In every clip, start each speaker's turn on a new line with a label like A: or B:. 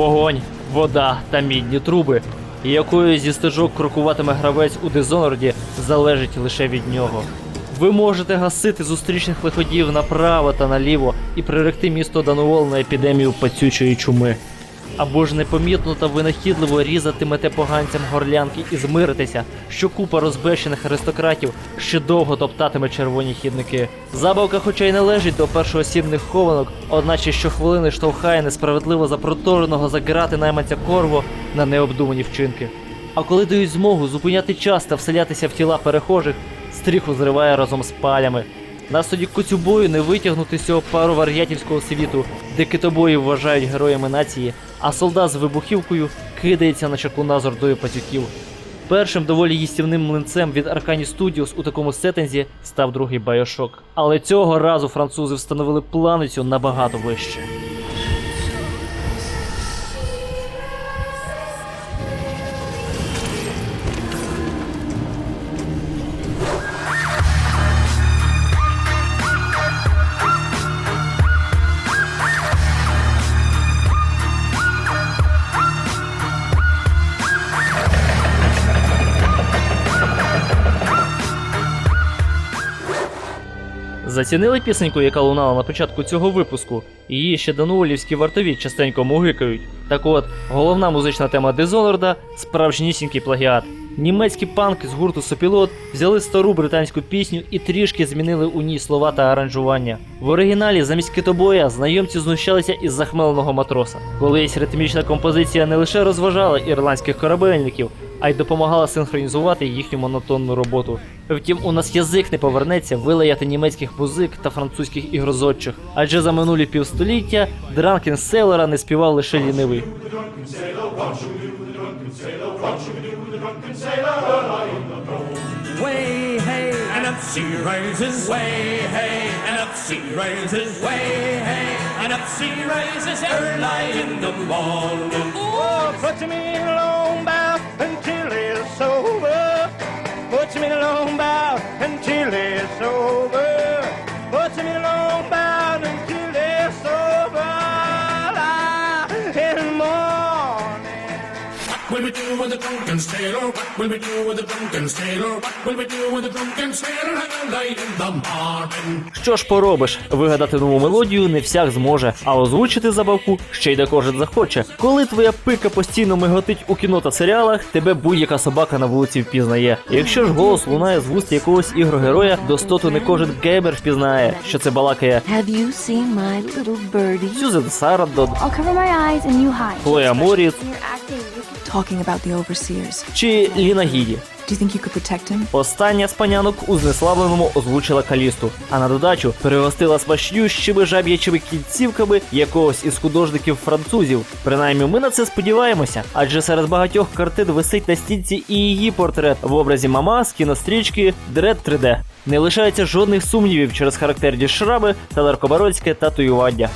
A: вогонь, вода та мідні труби. Якою зі стежок крокуватиме гравець у Дизонорді, залежить лише від нього. Ви можете гасити зустрічних лиходів направо та наліво і приректи місто Дануол на епідемію пацючої чуми. Або ж непомітно та винахідливо різатимете поганцям горлянки і змиритеся, що купа розбещених аристократів ще довго топтатиме червоні хідники. Забавка, хоча й належить до першоосібних хованок, одначе щохвилини штовхає несправедливо запротореного заграти найманця Корво на необдумані вчинки. А коли дають змогу зупиняти час та вселятися в тіла перехожих, стріху зриває разом з палями. Нас тоді коцюбою не витягнути з цього пару вар'ятівського світу, де китобої вважають героями нації, а солдат з вибухівкою кидається на чаклуна з ордою пацюків. Першим доволі їстівним млинцем від Arcani Studios у такому сеттинзі став другий Байошок. Але цього разу французи встановили планицю набагато вище. Зацінили пісеньку, яка лунала на початку цього випуску. Її ще дануолівські вартові частенько мугикають. Так от, головна музична тема Дизонорда справжнісінький плагіат. Німецькі панки з гурту Сопілот взяли стару британську пісню і трішки змінили у ній слова та аранжування. В оригіналі замість китобоя знайомці знущалися із захмеленого матроса. Колись ритмічна композиція не лише розважала ірландських корабельників, а й допомагала синхронізувати їхню монотонну роботу. Втім, у нас язик не повернеться вилаяти німецьких музик та французьких ігрозодчих, адже за минулі півстоліття Дранкен Селера не співав лише лінивий.
B: way hey and up she rises way hey and up she rises way hey and up she rises early in the morning
C: Oh, put me in
B: really so drunken sailor what will we do with the drunken sailor what will we do with the drunken sailor early in the morning
A: Що ж поробиш, вигадати нову мелодію не всяк зможе, а озвучити забавку ще й де кожен захоче. Коли твоя пика постійно миготить у кіно та серіалах, тебе будь-яка собака на вулиці впізнає. Якщо ж голос лунає з вуст якогось ігрогероя, достоту не кожен геймер впізнає, що це балакає
D: Have you seen my little birdie?
A: Сюзен Сарандон
E: I'll cover my eyes and you hide.
A: Хлоя Моріс
E: You're acting.
D: Talking about the overseers.
A: чи Ліна Гіді.
D: Do you think you could protect him?
A: Остання з панянок у знеславленому озвучила Калісту, а на додачу перегостила смачнющими жаб'ячими кінцівками якогось із художників французів. Принаймні, ми на це сподіваємося, адже серед багатьох картин висить на стінці і її портрет в образі мама з кінострічки Дред 3D. Не лишається жодних сумнівів через характерні шрами та наркобаронське татуювання.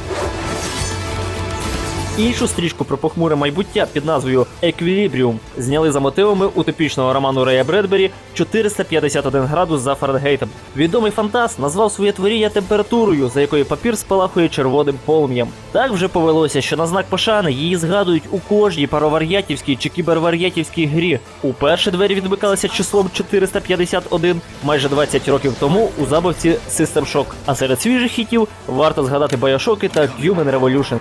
A: Іншу стрічку про похмуре майбуття під назвою Еквілібріум зняли за мотивами утопічного роману Рея Бредбері 451 градус за Фаренгейтом. Відомий фантаст назвав своє творіння температурою, за якою папір спалахує червоним полум'ям. Так вже повелося, що на знак пошани її згадують у кожній паровар'ятівській чи кібервар'ятівській грі. Уперше двері відмикалися числом 451 майже 20 років тому у забавці System Shock. А серед свіжих хітів варто згадати Bioshock та Human Revolution.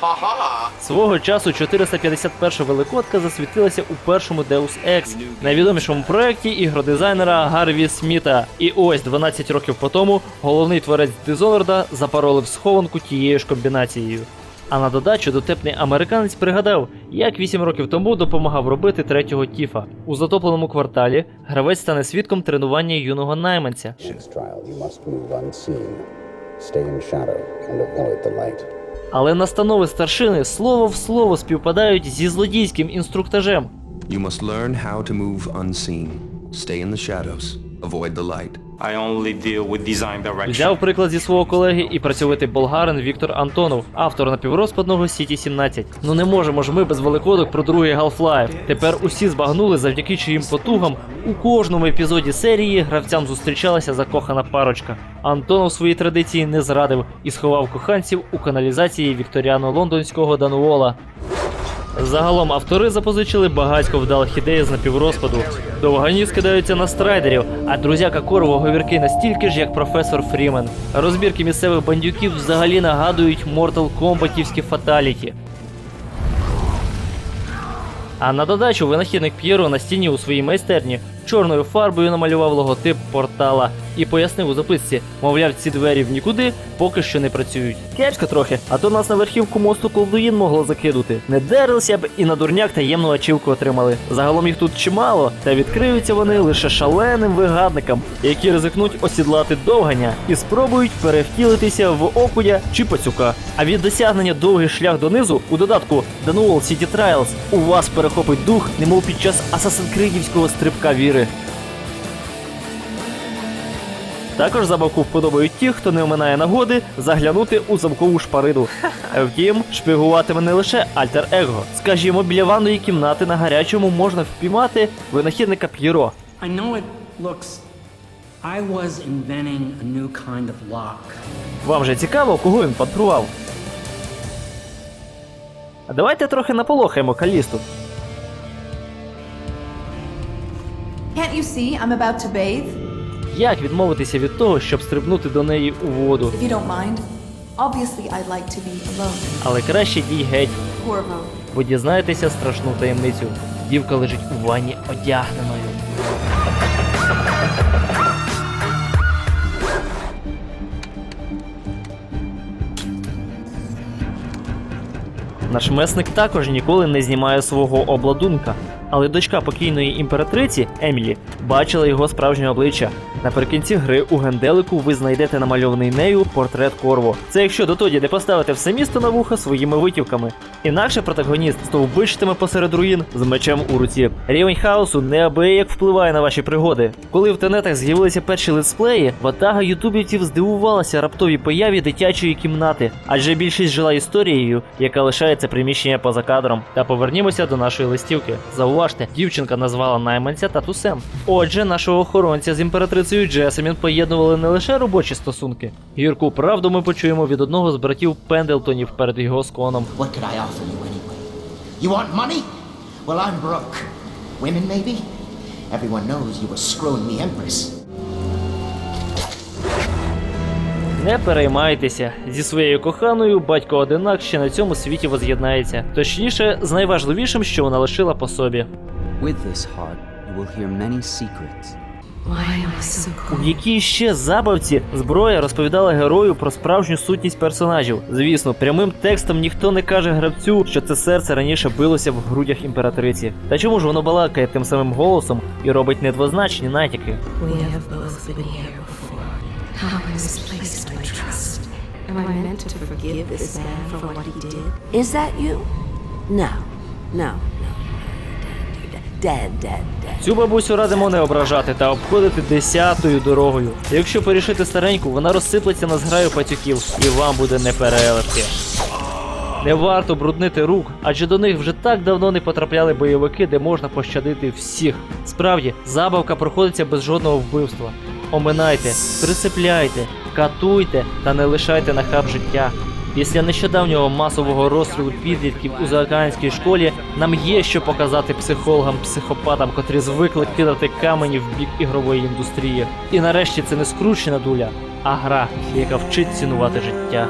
F: Ha.
A: Свого часу 451 великодка засвітилася у першому Deus Ex, найвідомішому проєкті ігродизайнера Гарві Сміта. І ось 12 років по тому головний творець Dishonored запаролив схованку тією ж комбінацією. А на додачу дотепний американець пригадав, як 8 років тому допомагав робити третього Тіфа. У затопленому кварталі гравець стане свідком тренування юного найманця.
G: Stay in shadow and avoid the light.
A: Але настанови старшини слово в слово співпадають зі злодійським інструктажем.
H: You must learn how to move unseen. Stay in the shadows. Avoid the light.
A: Взяв приклад зі свого колеги і працьовитий болгарин Віктор Антонов, автор напіврозпадного City 17. Ну не можемо ж ми без великодок про другий Half-Life. Тепер усі збагнули, завдяки чиїм потугам у кожному епізоді серії гравцям зустрічалася закохана парочка. Антонов свої традиції не зрадив і сховав коханців у каналізації вікторіано-лондонського Дануола. Загалом автори запозичили багатько вдалих ідей з напіврозпаду. Довгані скидаються на страйдерів, а друзяка Корво говірки настільки ж, як професор Фрімен. Розбірки місцевих бандюків взагалі нагадують Mortal Kombatівські фаталіті. А на додачу винахідник П'єро на стіні у своїй майстерні чорною фарбою намалював логотип портала і пояснив у записці, мовляв, ці двері в нікуди поки що не працюють. Кепсько трохи, а то нас на верхівку мосту колдуїн могло закинути. Не дерлися б і на дурняк таємну ачівку отримали. Загалом їх тут чимало, та відкриються вони лише шаленим вигадникам, які ризикнуть осідлати довганя і спробують перевтілитися в окуня чи пацюка. А від досягнення довгий шлях донизу у додатку Danual City Trials у вас перехопить дух, немов під час асасинкридівського стрибка віри. Також забавку вподобають ті, хто не оминає нагоди заглянути у замкову шпариду. Втім, шпигуватиме не лише альтер-его. Скажімо, біля ванної кімнати на гарячому можна впіймати винахідника П'єро.
I: I know it looks. I was inventing a new kind of lock.
A: Вам же цікаво, кого він патрував? А давайте трохи наполохаємо Калісту.
J: Can't you see I'm about to bathe?
A: Як відмовитися від того, щоб стрибнути до неї у воду? Але краще дій геть, бо дізнаєтеся страшну таємницю. Дівка лежить у ванні одягненою. Наш месник також ніколи не знімає свого обладунка, але дочка покійної імператриці Емілі бачила його справжнє обличчя. Наприкінці гри у генделику ви знайдете намальований нею портрет Корво. Це якщо дотоді не поставите все місто на вуха своїми витівками. Інакше протагоніст стовбичитиме посеред руїн з мечем у руці. Рівень хаосу неабияк впливає на ваші пригоди. Коли в тенетах з'явилися перші летсплеї, ватага ютубівців здивувалася раптовій появі дитячої кімнати, адже більшість жила історією, яка лишається приміщення поза кадром. Та повернімося до нашої листівки. Зауважте, дівчинка назвала найманця татусем. Отже, нашого охоронця з імператрицею Джесамін поєднували не лише робочі стосунки. Гірку правду ми почуємо від одного з братів Пендлтонів перед його сконом.
K: Everyone knows you were screwing the Empress.
A: Не переймайтеся, зі своєю коханою батько одинак ще на цьому світі воз'єднається. Точніше, з найважливішим, що вона лишила по собі.
L: With this heart, you will hear many secrets.
D: Why am I so cold?
A: У якій ще забавці зброя розповідала герою про справжню сутність персонажів. Звісно, прямим текстом ніхто не каже гравцю, що це серце раніше билося в грудях імператриці. Та чому ж воно балакає тим самим голосом і робить недвозначні натяки?
D: We have both been here misplaced my trust. Am I meant to forgive this man for what he did?
J: Is that you? No. No, no. Dead, dead, dead.
A: Цю бабусю радимо не ображати та обходити десятою дорогою. Якщо порішити стареньку, вона розсиплеться на зграю патюків, і вам буде непереливки. Не варто бруднити рук, адже до них вже так давно не потрапляли бойовики, де можна пощадити всіх. Справді, забавка проходиться без жодного вбивства. Оминайте, присипляйте, катуйте та не лишайте на хаб життя. Після нещодавнього масового розстрілу підлітків у заокеанській школі нам є що показати психологам-психопатам, котрі звикли кидати камені в бік ігрової індустрії. І нарешті це не скручена дуля, а гра, яка вчить цінувати життя.